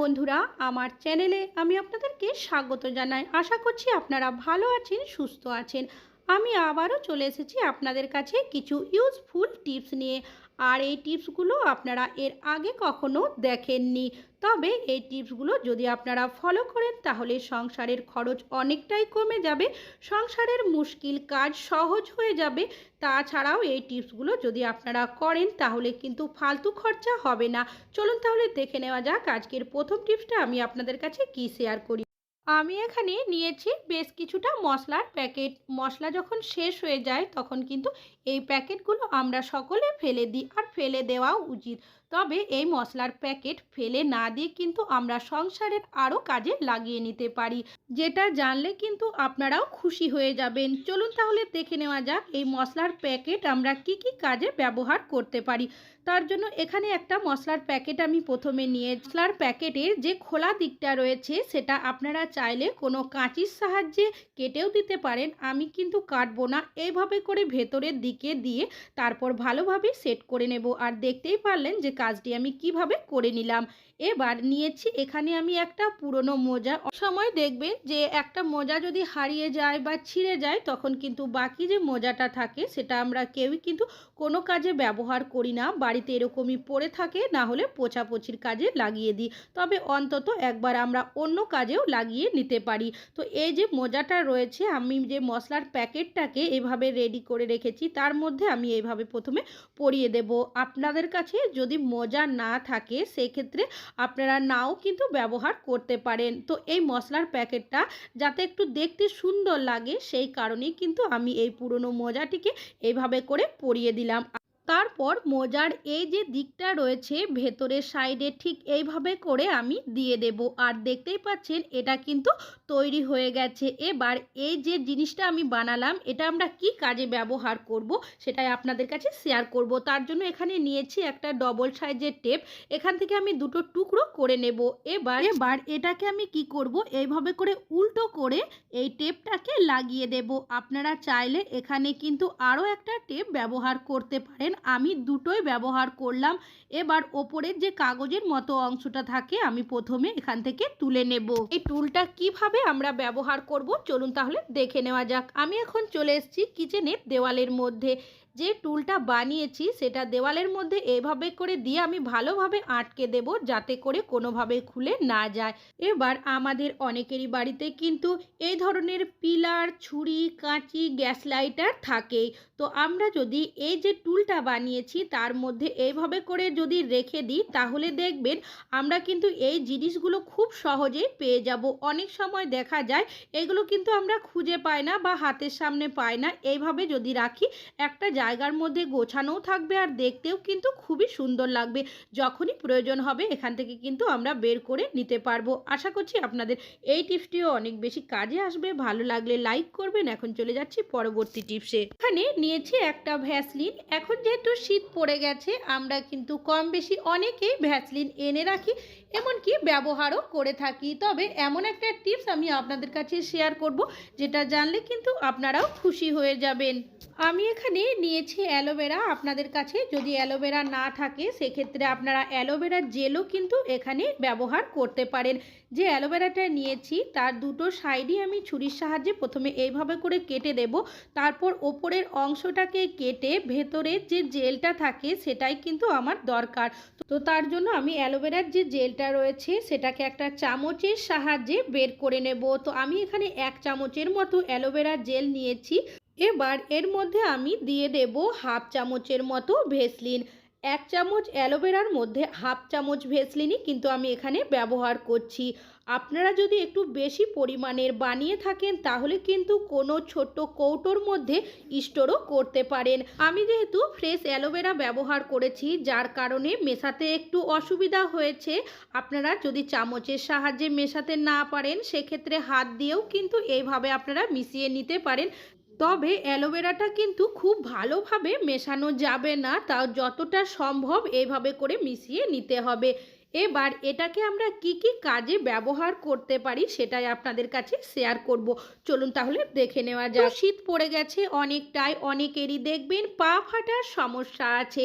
বন্ধুরা, আমার চ্যানেলে আমি আপনাদেরকে স্বাগত জানাই। আশা করছি আপনারা ভালো আছেন, সুস্থ আছেন। আমি আবারও চলে এসেছি আপনাদের কাছে কিছু ইউজফুল টিপস নিয়ে। আর এই টিপসগুলো আপনারা এর আগে কখনো দেখেননি। তবে এই টিপসগুলো যদি আপনারা ফলো করেন, তাহলে সংসারের খরচ অনেকটাই কমে যাবে, সংসারের মুশকিল কাজ সহজ হয়ে যাবে। তাছাড়াও এই টিপসগুলো যদি আপনারা করেন, তাহলে কিন্তু ফালতু খরচা হবে না। চলুন তাহলে দেখে নেওয়া যাক আজকের প্রথম টিপসটা আমি আপনাদের কাছে কি শেয়ার করি। আমি এখানে নিয়েছি বেশ কিছুটা মশলার প্যাকেট। মশলা যখন শেষ হয়ে যায় তখন কিন্তু এই প্যাকেটগুলো আমরা সকলে ফেলে দিই আর ফেলে দেওয়াও উচিত। তবে এই মশলার প্যাকেট ফেলে না দিয়ে কিন্তু আমরা সংসারের আরও কাজে লাগিয়ে নিতে পারি। যেটা জানলে কিন্তু আপনারাও খুশি হয়ে যাবেন। চলুন তাহলে দেখে নেওয়া যাক এই মশলার প্যাকেট আমরা কি কি কাজে ব্যবহার করতে পারি। তার জন্য এখানে একটা মশলার প্যাকেট আমি প্রথমে নিয়ে মশলার প্যাকেটের যে খোলা দিকটা রয়েছে, সেটা আপনারা চাইলে কোনো কাঁচির সাহায্যে কেটেও দিতে পারেন। আমি কিন্তু কাটবো না। এইভাবে করে ভেতরের দিকে দিয়ে তারপর ভালোভাবে সেট করে নেব। আর দেখতেই পারলেন যে কাজটি আমি কীভাবে করে নিলাম? এবার নিয়েছি এখানে আমি একটা পুরনো মোজা। সময় দেখবেন যে একটা মোজা যদি হারিয়ে যায় বা ছিঁড়ে যায়, তখন কিন্তু বাকি যে মোজাটা থাকে, সেটা আমরা কেউই কিন্তু কোনো কাজে ব্যবহার করি না। বাড়িতে এরকমই পড়ে থাকে, না হলে পোছাপছির কাজে লাগিয়ে দিই। তবে অন্তত একবার আমরা অন্য কাজেও লাগিয়ে নিতে পারি। তো এই যে মোজাটা রয়েছে, আমি যে মশলার প্যাকেটটাকে এভাবে রেডি করে রেখেছি, তার মধ্যে আমি এইভাবে প্রথমে পরিয়ে দেব। আপনাদের কাছে যদি মোজা না থাকে, সেক্ষেত্রে আপনারা নাও কিন্তু ব্যবহার করতে পারেন। তো এই মশলার প্যাকেটটা যাতে একটু দেখতে সুন্দর লাগে, সেই কারণেই কিন্তু আমি এই পুরনো মজাটিকে এইভাবে করে পরিয়ে দিলাম। তারপর মোজার এই যে দিকটা রয়েছে, ভেতরের সাইডে ঠিক এইভাবে করে আমি দিয়ে দেব। আর দেখতেই পাচ্ছেন, এটা কিন্তু তৈরি হয়ে গেছে। এবার এই যে জিনিসটা আমি বানালাম, এটা আমরা কি কাজে ব্যবহার করব সেটাই আপনাদের কাছে শেয়ার করব। তার জন্য এখানে নিয়েছি একটা ডবল সাইজের টেপ এখান থেকে আমি দুটো টুকরো করে নেব। এবার এবার এটাকে আমি কি করব? এইভাবে করে উল্টো করে এই টেপটাকে লাগিয়ে দেব। আপনারা চাইলে এখানে কিন্তু আরও একটা টেপ ব্যবহার করতে পারেন। আমি দুটোই ব্যবহার করলাম। এবার ওপরের যে কাগজের মতো অংশটা থাকে, আমি প্রথমে এখান থেকে তুলে নেব। এই টুলটা কীভাবে আমরা ব্যবহার করব, চলুন তাহলে দেখে নেওয়া যাক। আমি এখন চলে এসেছি কিচেনের দেওয়ালের মধ্যে। যে টুলটা বানিয়েছি সেটা দেওয়ালের মধ্যে এভাবে করে দিয়ে আমি ভালোভাবে আটকে দেব যাতে করে কোনোভাবে খুলে না যায়। এবার আমাদের অনেকেরই বাড়িতে কিন্তু এই ধরনের পিলার, ছুরি, কাঁচি, গ্যাস লাইটার থাকেই। তো আমরা যদি এই যে টুলটা বানিয়েছি তার মধ্যে এইভাবে করে যদি রেখে দিই তাহলে দেখবেন আমরা কিন্তু এই জিনিসগুলো খুব সহজেই পেয়ে যাব। অনেক সময় দেখা যায় এগুলো কিন্তু আমরা খুঁজে পাই না বা হাতের সামনে পাই না। এইভাবে যদি রাখি একটা জায়গার মধ্যে গোছানোও থাকবে আর দেখতেও কিন্তু খুবই সুন্দর লাগবে। যখনই প্রয়োজন হবে এখান থেকে কিন্তু আমরা বের করে নিতে পারব। আশা করছি আপনাদের এই টিপসটিও অনেক বেশি কাজে আসবে। ভালো লাগলে লাইক করবেন। এখন চলে যাচ্ছি পরবর্তী টিপসে। এখানে নিয়েছি একটা ভ্যাসলিন। এখন যেহেতু শীত পড়ে গেছে, আমরা কিন্তু কম বেশি অনেকেই ভ্যাসলিন এনে রাখি। এমনকি ব্যবহারও করে থাকি। তবে এমন একটা টিপস আমি আপনাদের কাছে শেয়ার করব, যেটা জানলে কিন্তু আপনারাও খুশি হয়ে যাবেন। আমি এখানে নিয়েছি অ্যালোভেরা। আপনাদের কাছে যদি অ্যালোভেরা না থাকে, সেক্ষেত্রে আপনারা অ্যালোভেরা জেলও কিন্তু এখানে ব্যবহার করতে পারেন। যে অ্যালোভেরাটা নিয়েছি, তার দুটো সাইডই আমি ছুরির সাহায্যে প্রথমে এইভাবে করে কেটে দেব। তারপর ওপরের অংশটাকে কেটে ভেতরের যে জেলটা থাকে, সেটাই কিন্তু আমার দরকার। তো তার জন্য আমি অ্যালোভেরার যে জেলটা রয়েছে সেটাকে একটা চামচের সাহায্যে বের করে নেব। তো আমি এখানে এক চামচের মতো অ্যালোভেরা জেল নিয়েছি। এবার এর মধ্যে আমি দিয়ে দেব হাফ চামচের মতো ভেসলিন। এক চামচ অ্যালোভেরার মধ্যে হাফ চামচ ভেসলিনই কিন্তু আমি এখানে ব্যবহার করছি। আপনারা যদি একটু বেশি পরিমাণের বানিয়ে থাকেন তাহলে কিন্তু কোনো ছোট্ট কৌটোর মধ্যে স্টোরও করতে পারেন। আমি যেহেতু ফ্রেশ অ্যালোভেরা ব্যবহার করেছি, যার কারণে মেশাতে একটু অসুবিধা হয়েছে। আপনারা যদি চামচের সাহায্যে মেশাতে না পারেন, সেক্ষেত্রে হাত দিয়েও কিন্তু এইভাবে আপনারা মিশিয়ে নিতে পারেন। তবে অ্যালোভেরাটা কিন্তু খুব ভালোভাবে মেশানো যাবে না তাও যতটা সম্ভব এভাবে করে মিশিয়ে নিতে হবে। এবার এটাকে আমরা কি কি কাজে ব্যবহার করতে পারি সেটাই আপনাদের কাছে শেয়ার করব। চলুন তাহলে দেখে নেওয়া যাক। শীত পড়ে গেছে অনেকটাই, অনেকেরই দেখবেন পা ফাটার সমস্যা আছে।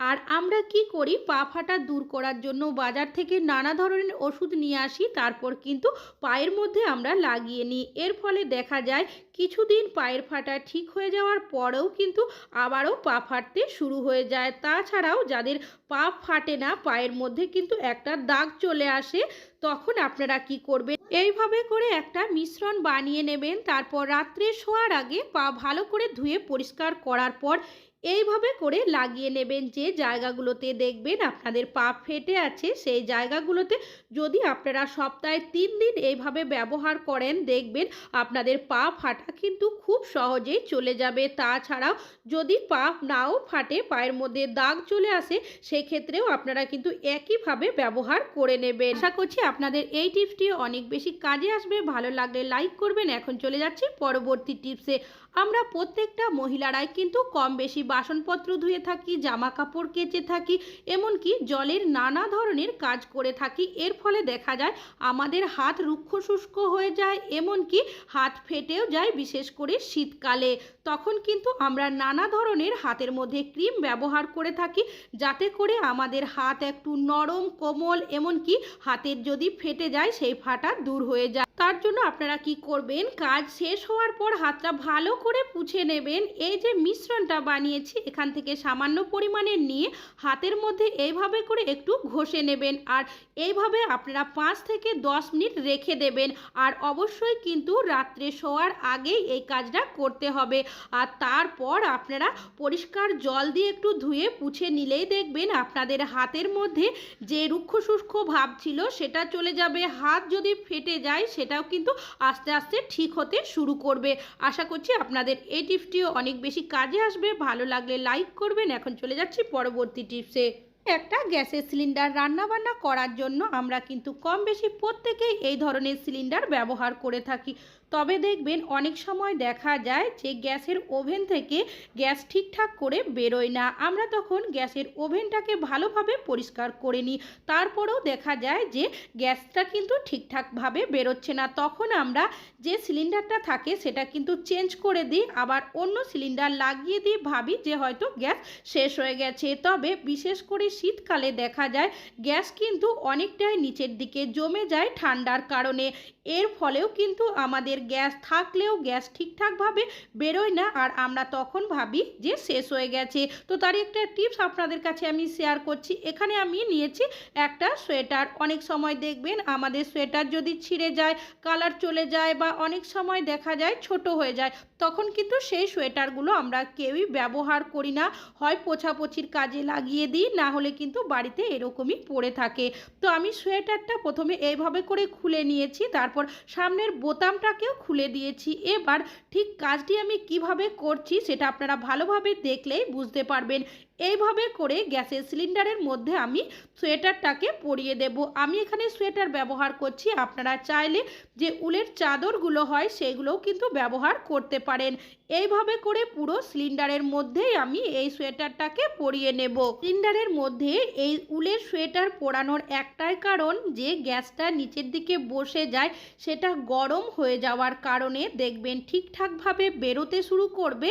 আর আমরা কি করি? পা ফাটা দূর করার জন্য বাজার থেকে নানা ধরনের ওষুধ নিয়ে আসি, তারপর কিন্তু পায়ের মধ্যে আমরা লাগিয়ে নিই। এর ফলে দেখা যায়, কিছুদিন পায়ের ফাটা ঠিক হয়ে যাওয়ার পরেও কিন্তু আবারও পা ফাটতে শুরু হয়ে যায়। তাছাড়াও যাদের পা ফাটে না, পায়ের মধ্যে কিন্তু একটা দাগ চলে আসে, তখন আপনারা কি করবেন? এইভাবে করে একটা মিশ্রণ বানিয়ে নেবেন। তারপর রাত্রে শোয়ার আগে পা ভালো করে ধুয়ে পরিষ্কার করার পর এইভাবে করে লাগিয়ে নেবেন যে জায়গাগুলোতে দেখবেন আপনাদের পা ফেটে আছে, সেই জায়গাগুলোতে যদি আপনারা সপ্তাহে তিন দিন এইভাবে ব্যবহার করেন, দেখবেন আপনাদের পা ফাটা কিন্তু খুব সহজেই চলে যাবে। তাছাড়াও যদি পা নাও ফাটে, পায়ের মধ্যে দাগ চলে আসে, সেক্ষেত্রেও আপনারা কিন্তু একইভাবে ব্যবহার করে নেবেন। আশা করছি আপনাদের এই টিপসটি অনেক বেশি কাজে আসবে। ভালো লাগলে লাইক করবেন। এখন চলে যাচ্ছি পরবর্তী টিপসে। আমরা প্রত্যেকটা মহিলারাই কিন্তু কম বেশি বাসনপত্র ধুয়ে থাকি জামা কাপড় কেচে থাকি, এমনকি জলের নানা ধরনের কাজ করে থাকি। এর ফলে দেখা যায়, আমাদের হাত রুক্ষ শুষ্ক হয়ে যায়, এমনকি হাত ফেটেও যায়, বিশেষ করে শীতকালে। তখন কিন্তু আমরা নানা ধরনের হাতের মধ্যে ক্রিম ব্যবহার করে থাকি, যাতে করে আমাদের হাত একটু নরম, কোমল, এমনকি হাতের যদি ফেটে যায়, সেই ফাটা দূর হয়ে যায়। তার জন্য আপনারা কি করবেন? কাজ শেষ হওয়ার পর হাতটা ভালো করে পুছে নেবেন। এই যে মিশ্রণটা বানিয়েছি, এখান থেকে সামান্য পরিমাণে নিয়ে হাতের মধ্যে এইভাবে করে একটু ঘষে নেবেন। আর এইভাবে আপনারা পাঁচ থেকে দশ মিনিট রেখে দেবেন। আর অবশ্যই কিন্তু রাত্রে শোয়ার আগেই এই কাজটা করতে হবে। আর তারপর আপনারা পরিষ্কার জল দিয়ে একটু ধুয়ে পুছে নিলেই দেখবেন আপনাদের হাতের মধ্যে যে রুক্ষ শুষ্ক ভাব ছিল সেটা চলে যাবে। হাত যদি ফেটে যায় সেটাও কিন্তু আস্তে আস্তে ঠিক হতে শুরু করবে। আশা করছি আপনাদের এই টিপসটিও অনেক বেশি কাজে আসবে। ভালো লাগলে লাইক করবেন। এখন চলে যাচ্ছি পরবর্তী টিপসে। একটা গ্যাসের সিলিন্ডার রান্নাবান্না করার জন্য আমরা কিন্তু কম বেশি প্রত্যেকেই এই ধরনের সিলিন্ডার ব্যবহার করে থাকি। তবে দেখবেন অনেক সময় দেখা যায় যে গ্যাসের ওভেন থেকে গ্যাস ঠিকঠাক করে বেরোয় না। আমরা তখন গ্যাসের ওভেনটাকে ভালোভাবে পরিষ্কার করে নিই। তারপরেও দেখা যায় যে গ্যাসটা কিন্তু ঠিকঠাকভাবে বেরোচ্ছে না। তখন আমরা যে সিলিন্ডারটা থাকে সেটা কিন্তু চেঞ্জ করে দিই, আবার অন্য সিলিন্ডার লাগিয়ে দিই ভাবি যে হয়তো গ্যাস শেষ হয়ে গেছে। তবে বিশেষ করে শীতকালে দেখা যায় গ্যাস কিন্তু অনেকটাই নিচের দিকে জমে যায় ঠান্ডার কারণে। এর ফলেও কিন্তু আমাদের গ্যাস থাকলেও গ্যাস ঠিকঠাকভাবে বেরোয় না। আর আমরা তখন ভাবি যে শেষ হয়ে গেছে। তো তার একটা টিপস আপনাদের কাছে আমি শেয়ার করছি। এখানে আমি নিয়েছি একটা সোয়েটার। অনেক সময় দেখবেন আমাদের সোয়েটার যদি ছিঁড়ে যায়, কালার চলে যায় বা অনেক সময় দেখা যায় ছোট হয়ে যায়, তখন কিন্তু সেই সোয়েটারগুলো আমরা কেউই ব্যবহার করি না। হয় পোছাপোছির কাজে লাগিয়ে দিই, না হলে কিন্তু বাড়িতে এরকমই পড়ে থাকে। তো আমি সোয়েটারটা প্রথমে এইভাবে করে খুলে নিয়েছি, তারপর সামনের বোতামটাকেও খুলে দিয়েছি। এবার ঠিক কাজটি আমি কীভাবে করছি সেটা আপনারা ভালোভাবে দেখলেই বুঝতে পারবেন। এইভাবে করে গ্যাসের সিলিন্ডারের মধ্যে আমি সোয়েটারটাকে পরিয়ে দেব। আমি এখানে সোয়েটার ব্যবহার করছি। আপনারা চাইলে যে উলের চাদরগুলো হয় সেগুলোও কিন্তু ব্যবহার করতে পারেন। এইভাবে করে পুরো সিলিন্ডারের মধ্যেই আমি এই সোয়েটারটাকে পরিয়ে নেব। সিলিন্ডারের মধ্যে এই উলের সোয়েটার পরানোর একটাই কারণ যে গ্যাসটা নিচের দিকে বসে যায়, সেটা গরম হয়ে যাওয়ার কারণে দেখবেন ঠিকঠাকভাবে বেরোতে শুরু করবে।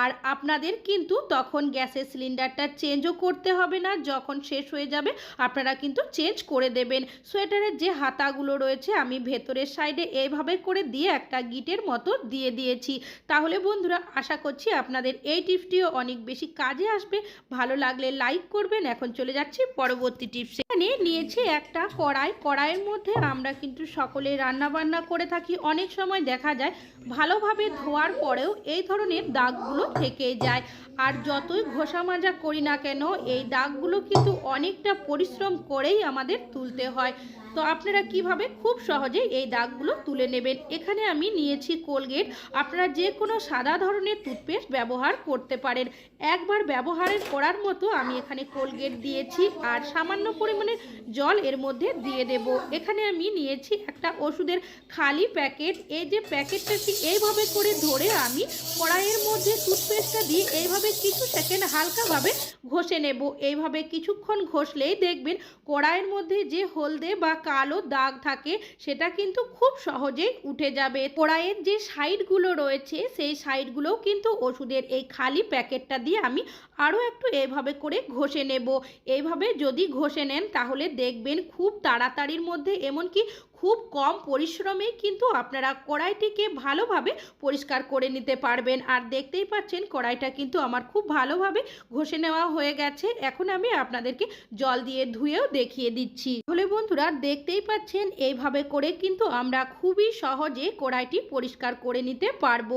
আর আপনাদের কিন্তু তখন গ্যাসের সিলিন্ডারটা চেঞ্জও করতে হবে না, যখন শেষ হয়ে যাবে আপনারা কিন্তু চেঞ্জ করে দেবেন। সোয়েটারের যে হাতাগুলো রয়েছে আমি ভেতরের সাইডে এইভাবে করে দিয়ে একটা গিটের মতো দিয়ে দিয়েছি। তাহলে বন্ধুরা, আশা করছি আপনাদের এই টিপসটিও অনেক বেশি কাজে আসবে। ভালো লাগলে লাইক করবেন। এখন চলে যাচ্ছি পরবর্তী টিপসে। এখানে নিয়েছি একটা কড়াই। কড়াইয়ের মধ্যে আমরা কিন্তু সকলে রান্না বান্না করে থাকি। অনেক সময় দেখা যায় ভালোভাবে ধোয়ার পরেও এই ধরনের দাগগুলো থেকে যায়। আর যতই ঘষা মাজা করি না কেন এই দাগগুলো কিন্তু অনেকটা পরিশ্রম করেই আমাদের তুলতে হয়। তো আপনারা কীভাবে খুব সহজেই এই দাগগুলো তুলে নেবেন? এখানে আমি নিয়েছি কোলগেট। আপনারা যে কোনো সাদা ধরনের টুথপেস্ট ব্যবহার করতে পারেন। একবার ব্যবহারের করার মতো আমি এখানে কোলগেট দিয়েছি আর সামান্য পরিমাণে জল এর মধ্যে দিয়ে দেব। এখানে আমি নিয়েছি একটা ওষুধের খালি প্যাকেট। এই যে প্যাকেটটাকে এইভাবে করে ধরে আমি কড়াইয়ের মধ্যে টুথপেস্টটা দিয়ে এইভাবে কিছু সেকেন্ড হালকাভাবে ঘষে নেব। এইভাবে কিছুক্ষণ ঘষলেই দেখবেন কড়াইয়ের মধ্যে যে হলদে বা কালো দাগ থাকে, সেটা কিন্তু খুব সহজে উঠে যাবে। কড়াইয়ের যে সাইডগুলো রয়েছে, সেই সাইডগুলোও কিন্তু ওষুধের এই খালি প্যাকেটটা দিয়ে আমি আরও একটু এইভাবে করে ঘষে নেব। এইভাবে যদি ঘষে নেন, তাহলে দেখবেন খুব তাড়াতাড়ির মধ্যে, এমনকি খুব কম পরিশ্রমে কিন্তু আপনারা কড়াইটিকে ভালোভাবে পরিষ্কার করে নিতে পারবেন। আর দেখতেই পাচ্ছেন, কড়াইটা কিন্তু আমার খুব ভালোভাবে ঘষে নেওয়া হয়ে গেছে। এখন আমি আপনাদেরকে জল দিয়ে ধুয়েও দেখিয়ে দিচ্ছি। তাহলে বন্ধুরা, দেখতেই পাচ্ছেন, এইভাবে করে কিন্তু আমরা খুবই সহজে কড়াইটি পরিষ্কার করে নিতে পারব।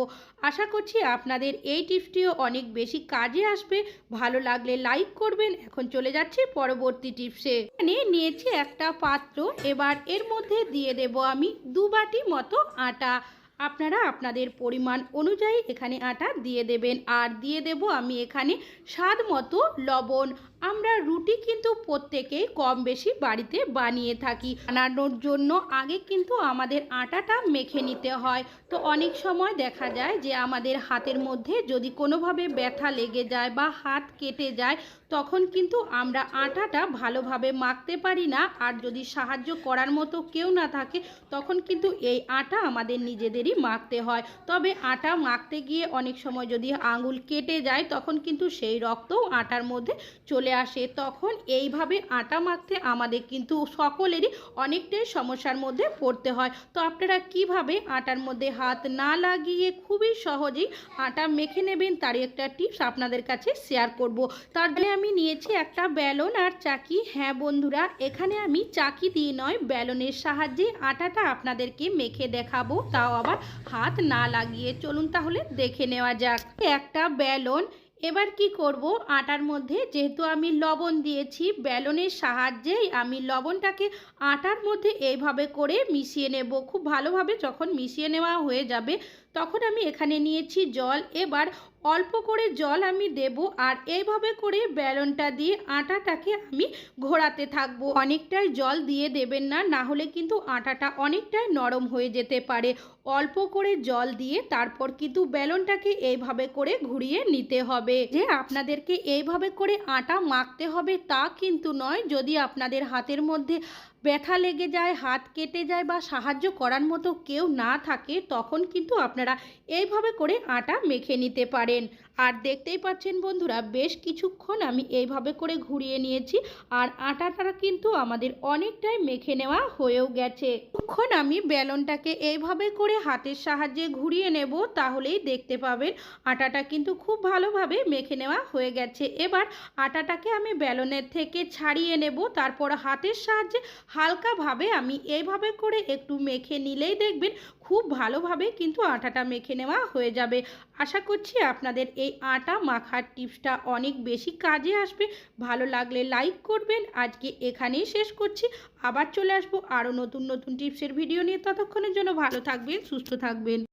আশা করছি আপনাদের এই টিপসটিও অনেক বেশি কাজে আসবে। ভালো লাগলে লাইক করবেন। এখন চলে যাচ্ছি পরবর্তী টিপসে এখানে নিয়েছি একটা পাত্র। এবার এর মধ্যে দিয়ে দেব আমি দু বাটি মতো আটা। আপনারা আপনাদের পরিমাণ অনুযায়ী এখানে আটা দিয়ে দেবেন। আর দিয়ে দেব আমি এখানে স্বাদ মতো লবণ। আমরা রুটি কিন্তু প্রত্যেকেই কম বেশি বাড়িতে বানিয়ে থাকি। বানানোর জন্য আগে কিন্তু আমাদের আটাটা মেখে নিতে হয়। তো অনেক সময় দেখা যায় যে আমাদের হাতের মধ্যে যদি কোনোভাবে ব্যথা লেগে যায় বা হাত কেটে যায়, তখন কিন্তু আমরা আটাটা ভালোভাবে মাখতে পারি না। আর যদি সাহায্য করার মতো কেউ না থাকে, তখন কিন্তু এই আটা আমাদের নিজেদেরই মাখতে হয়। তবে আটা মাখতে গিয়ে অনেক সময় যদি আঙুল কেটে যায়, তখন কিন্তু সেই রক্তও আটার মধ্যে চলে আসে, তখন এইভাবে আটা মাখতে আমাদের কিন্তু সকলেরই অনেকটাই সমস্যার মধ্যে পড়তে হয়। তো আপনারা কীভাবে আটার মধ্যে হাত না লাগিয়ে খুবই সহজেই আটা মেখে নেবেন তারই একটা টিপস আপনাদের কাছে শেয়ার করব। তার জন্য আমি নিয়েছি একটা বেলন আর চাকি। হ্যাঁ বন্ধুরা, এখানে আমি চাকি দিয়ে নয় বেলনের সাহায্যে আটাটা আপনাদেরকে মেখে দেখাবো। তাও আবার হাত না লাগিয়ে। চলুন তাহলে দেখে নেওয়া যাক। একটা বেলন এবার কি করব? আটার মধ্যে যেহেতু আমি লবণ দিয়েছি বেলনের সাহায্যেই আমি লবণটাকে আটার মধ্যে এইভাবে করে মিশিয়ে নেব। খুব ভালোভাবে যখন মিশিয়ে নেওয়া হয়ে যাবে তখন আমি এখানে নিয়েছি জল। এবার অল্প করে জল আমি দেব আর এইভাবে করে বেলনটা দিয়ে আটাটাকে আমি ঘোরাতে থাকব। অনেকটাই জল দিয়ে দেবেন না না হলে কিন্তু আটাটা অনেকটাই নরম হয়ে যেতে পারে। অল্প করে জল দিয়ে তারপর কিন্তু বেলনটাকে এইভাবে করে ঘুরিয়ে নিতে হবে। যে আপনাদেরকে এইভাবে করে আটা মাখতে হবে তা কিন্তু নয়। যদি আপনাদের হাতের মধ্যে ব্যথা লেগে যায়, হাত কেটে যায় বা সাহায্য করার মতো কেউ না থাকে, তখন কিন্তু আপনারা এইভাবে করে আটা মেখে নিতে পারেন। আর দেখতেই পাচ্ছেন বন্ধুরা, বেশ কিছুক্ষণ আমি এইভাবে করে ঘুরিয়ে নিয়েছি আর আটাটা কিন্তু আমাদের অনেকটাই মেখে নেওয়া হয়েও গেছে। কিছুক্ষণ আমি বেলনটাকে এইভাবে করে হাতের সাহায্যে ঘুরিয়ে নেব, তাহলেই দেখতে পাবেন আটাটা কিন্তু খুব ভালোভাবে মেখে নেওয়া হয়ে গেছে। এবার আটাটাকে আমি বেলনের থেকে ছাড়িয়ে নেব, তারপর হাতের সাহায্যে হালকাভাবে আমি এইভাবে করে একটু মেখে নিলেই দেখবেন খুব ভালোভাবে কিন্তু আটাটা মেখে নেওয়া হয়ে যাবে। আশা করছি আপনাদের এই আটা মাখার টিপসটা অনেক বেশি কাজে আসবে। ভালো লাগলে লাইক করবেন। আজকে এখানেই শেষ করছি। আবার চলে আসব আরও নতুন নতুন টিপসের ভিডিও নিয়ে। ততক্ষণের জন্য ভালো থাকবেন, সুস্থ থাকবেন।